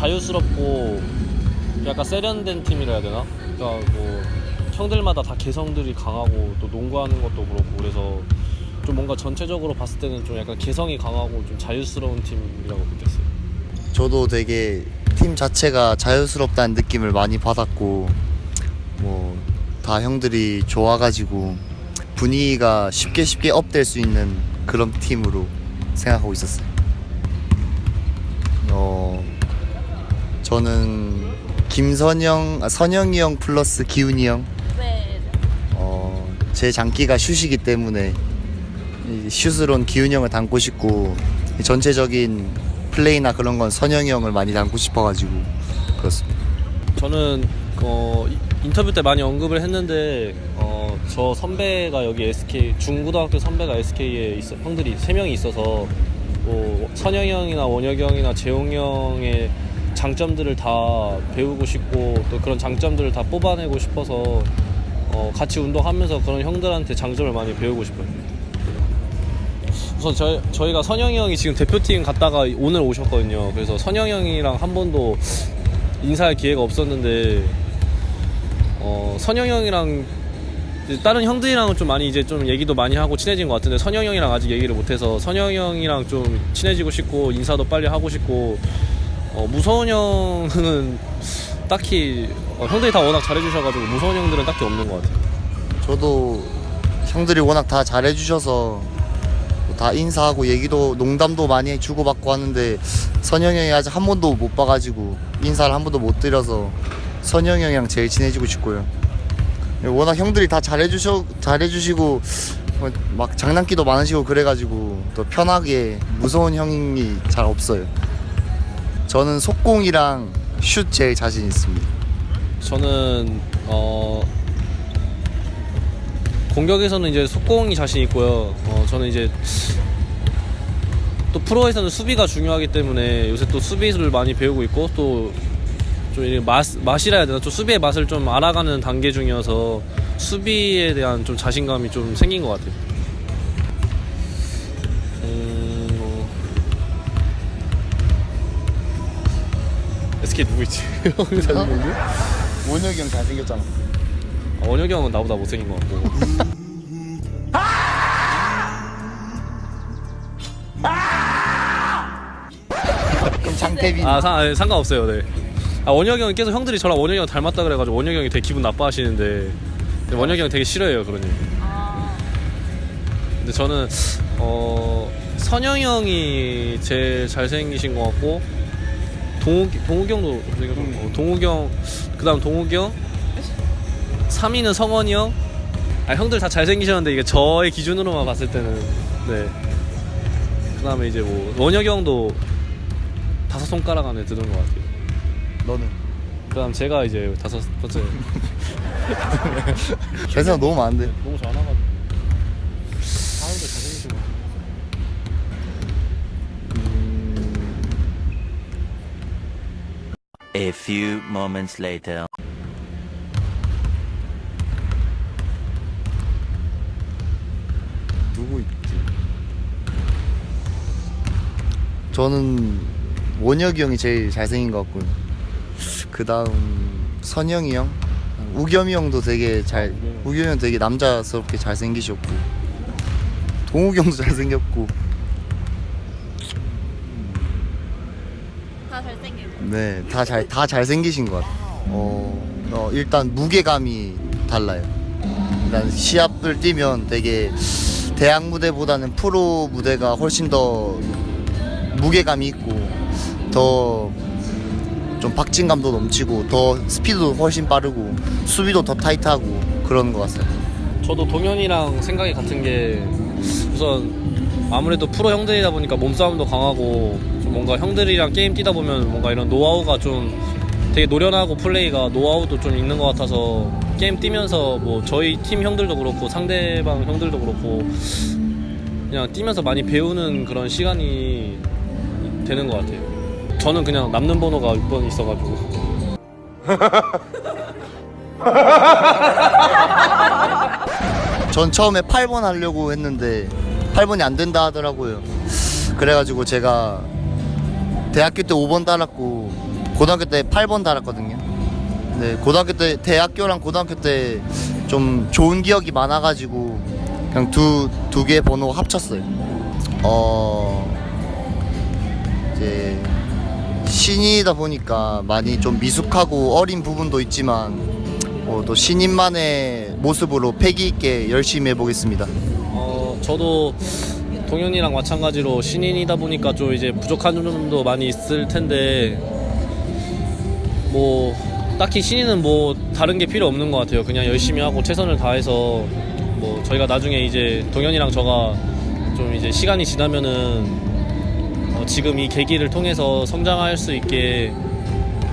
자유스럽고 약간 세련된 팀이라 해야 되나? 그러니까 뭐 형들마다 다 개성들이 강하고 또 농구하는 것도 그렇고 그래서 좀 뭔가 전체적으로 봤을 때는 좀 약간 개성이 강하고 좀 자유스러운 팀이라고 느꼈어요. 저도 되게 팀 자체가 자유스럽다는 느낌을 많이 받았고 뭐 다 형들이 좋아가지고 분위기가 쉽게 쉽게 업될 수 있는 그런 팀으로 생각하고 있었어요. 어 저는 김선영, 아, 선영이 형 플러스 기훈이 형. 네. 어, 제 장기가 슛이기 때문에 이 슛으론 기훈이 형을 담고 싶고 이 전체적인 플레이나 그런 건 선영이 형을 많이 담고 싶어가지고 그렇습니다. 저는 어, 이- 인터뷰 때 많이 언급을 했는데 어, 저 선배가 여기 SK 중고등학교 선배가 SK에 있어, 형들이 세 명이 있어서 뭐 선영이 형이나 원혁이 형이나 재홍이 형의 장점들을 다 배우고 싶고 또 그런 장점들을 다 뽑아내고 싶어서 어, 같이 운동하면서 그런 형들한테 장점을 많이 배우고 싶어요. 우선 저희, 저희가 선영이 형이 지금 대표팀 갔다가 오늘 오셨거든요. 그래서 선영이 형이랑 한 번도 인사할 기회가 없었는데 어, 선영 형이랑 다른 형들이랑은 좀 많이 이제 좀 얘기도 많이 하고 친해진 것 같은데 선영 형이랑 아직 얘기를 못해서 선영 형이랑 좀 친해지고 싶고 인사도 빨리 하고 싶고 어, 무서운 형은 딱히 어, 형들이 다 워낙 잘해주셔가지고 무서운 형들은 딱히 없는 것 같아요. 저도 형들이 워낙 다 잘해주셔서 다 인사하고 얘기도 농담도 많이 주고받고 하는데 선영 형이 아직 한 번도 못 봐가지고 인사를 한 번도 못 드려서 선영 형이랑 제일 친해지고 싶고요. 워낙 형들이 다 잘해주셔 잘해주시고 어, 막 장난기도 많으시고 그래가지고 또 편하게 무서운 형이 잘 없어요. 저는 속공이랑 슛 제일 자신 있습니다. 저는 어 공격에서는 이제 속공이 자신 있고요. 어 저는 이제 또 프로에서는 수비가 중요하기 때문에 요새 또 수비를 많이 배우고 있고 또 좀 맛 맛이라 해야 되나 좀 수비의 맛을 좀 알아가는 단계 중이어서 수비에 대한 좀 자신감이 좀 생긴 것 같아요. 음, SK 누구 있지? 형이 잘생겼니? 원혁이 형 잘생겼잖아. 아, 원혁이 형은 나보다 못생긴 것 같고 그럼 장태빈. 아 상, 아니, 상관없어요 네. 아 원혁이 형이 계속 형들이 저랑 원혁이 형 닮았다 그래가지고 원혁이 형이 되게 기분 나빠하시는데 근데 원혁이 형 되게 싫어해요 그런 아, 근데 저는 어 선영이 형이 제일 잘생기신 것 같고 동욱 동욱이 형도 어, 동욱이 형 그다음 동욱이 형? 3위는 성원이 형? 아, 형들 다 잘생기셨는데 이게 저의 기준으로만 봤을 때는. 네. 그다음에 이제 뭐 원혁이 형도 다섯 손가락 안에 드는 것 같아요. 너는? 그다음 제가 이제 다섯 번째. 대생 너무 많은데. 너무 잘나가지고 A few moments later. 누구 있지? 저는 원혁이 형이 제일 잘생긴 것 같고요. 그 다음 선영이 형, 우겸이 형도 되게 잘, 우겸이 형 되게 남자스럽게 잘생기셨고, 동욱이 형도 잘생겼고, 다 잘생기고. 네, 다 잘, 다 잘생기신 것 같아요. 어, 어, 일단 무게감이 달라요. 일단 시합을 뛰면 되게 대학 무대보다는 프로 무대가 훨씬 더 무게감이 있고 더 좀 박진감도 넘치고 더 스피드도 훨씬 빠르고 수비도 더 타이트하고 그런 것 같아요. 저도 동현이랑 생각이 같은 게 우선 아무래도 프로 형들이다 보니까 몸싸움도 강하고 좀 뭔가 형들이랑 게임 뛰다 보면 뭔가 이런 노하우가 좀 되게 노련하고 플레이가 노하우도 좀 있는 것 같아서 게임 뛰면서 뭐 저희 팀 형들도 그렇고 상대방 형들도 그렇고 그냥 뛰면서 많이 배우는 그런 시간이 되는 것 같아요. 저는 그냥 남는 번호가 6번 있어가지고 전 처음에 8번 하려고 했는데 8번이 안 된다 하더라고요. 그래가지고 제가 대학교 때 5번 따랐고 고등학교 때 8번 달았거든요. 네, 고등학교 때 대학교랑 고등학교 때 좀 좋은 기억이 많아가지고 그냥 두 두 개 번호 합쳤어요. 어 이제 신인이다 보니까 많이 좀 미숙하고 어린 부분도 있지만 어, 또 신인만의 모습으로 패기 있게 열심히 해보겠습니다. 어, 저도 동현이랑 마찬가지로 신인이다 보니까 좀 이제 부족한 점도 많이 있을 텐데 뭐 딱히 신인은 뭐 다른 게 필요 없는 것 같아요. 그냥 열심히 하고 최선을 다해서 뭐 저희가 나중에 이제 동현이랑 저가 좀 이제 시간이 지나면은 어, 지금 이 계기를 통해서 성장할 수 있게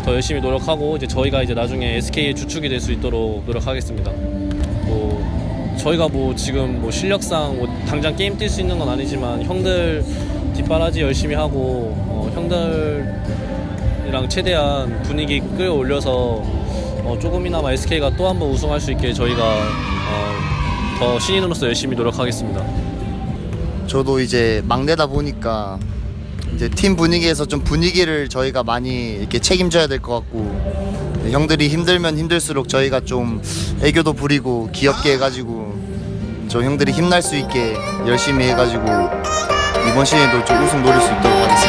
더 열심히 노력하고 이제 저희가 이제 나중에 SK의 주축이 될 수 있도록 노력하겠습니다. 뭐 저희가 뭐 지금 뭐 실력상 뭐 당장 게임 뛸 수 있는 건 아니지만 형들 뒷바라지 열심히 하고 어, 형들이랑 최대한 분위기 끌어올려서 어, 조금이나마 SK가 또 한 번 우승할 수 있게 저희가 어, 더 신인으로서 열심히 노력하겠습니다. 저도 이제 막내다 보니까 이제 팀 분위기에서 좀 분위기를 저희가 많이 이렇게 책임져야 될 것 같고 네, 형들이 힘들면 힘들수록 저희가 좀 애교도 부리고 귀엽게 해가지고 저 형들이 힘날 수 있게 열심히 해가지고 이번 시즌에도 좀 우승 노릴 수 있도록 하겠습니다.